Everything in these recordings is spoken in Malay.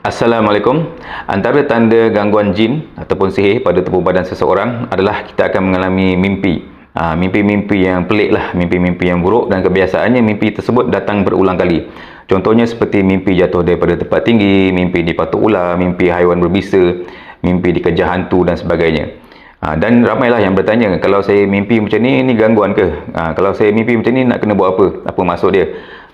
Assalamualaikum. Antara tanda gangguan jin ataupun sihir pada tubuh badan seseorang adalah kita akan mengalami mimpi. Ha, mimpi-mimpi yang pelik lah, mimpi-mimpi yang buruk dan kebiasaannya mimpi tersebut datang berulang kali. Contohnya seperti mimpi jatuh daripada tempat tinggi, mimpi dipatuk ular, mimpi haiwan berbisa, mimpi dikejar hantu dan sebagainya. Ha, dan ramailah yang bertanya, kalau saya mimpi macam ni, ni gangguan ke? Ha, kalau saya mimpi macam ni, nak kena buat apa? Apa maksud dia?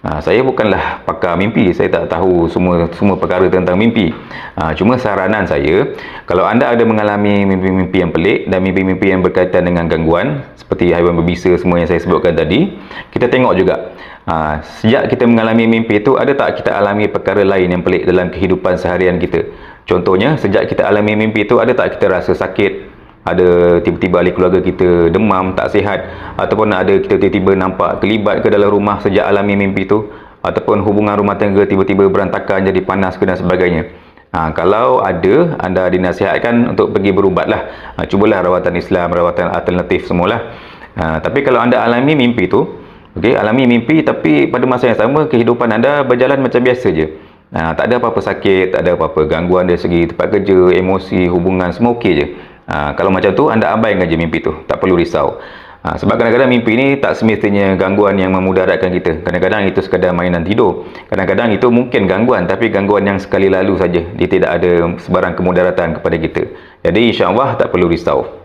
Ha, saya bukanlah pakar mimpi, saya tak tahu semua semua perkara tentang mimpi. Ha, cuma saranan saya, kalau anda ada mengalami mimpi-mimpi yang pelik dan mimpi-mimpi yang berkaitan dengan gangguan, seperti haiwan berbisa semua yang saya sebutkan tadi, kita tengok juga. Ha, sejak kita mengalami mimpi itu, ada tak kita alami perkara lain yang pelik dalam kehidupan seharian kita? Contohnya, sejak kita alami mimpi itu, ada tak kita rasa sakit, ada tiba-tiba ahli keluarga kita demam, tak sihat ataupun ada kita tiba-tiba nampak kelibat ke dalam rumah sejak alami mimpi tu ataupun hubungan rumah tangga tiba-tiba berantakan jadi panas ke dan sebagainya. Ha, kalau ada anda dinasihatkan untuk pergi berubatlah. Ha, cubalah rawatan Islam, rawatan alternatif semualah. Ha, tapi kalau anda alami mimpi tu okay, alami mimpi tapi pada masa yang sama kehidupan anda berjalan macam biasa je. Ha, tak ada apa-apa sakit, tak ada apa-apa gangguan dari segi tempat kerja, emosi, hubungan semua okey je Ha, kalau macam tu anda abaikan je mimpi tu, tak perlu risau. Ha, sebab kadang-kadang mimpi ni tak semestinya gangguan yang memudaratkan kita. Kadang-kadang itu sekadar mainan tidur. Kadang-kadang itu mungkin gangguan tapi gangguan yang sekali lalu saja. Dia tidak ada sebarang kemudaratan kepada kita. Jadi insya-Allah tak perlu risau.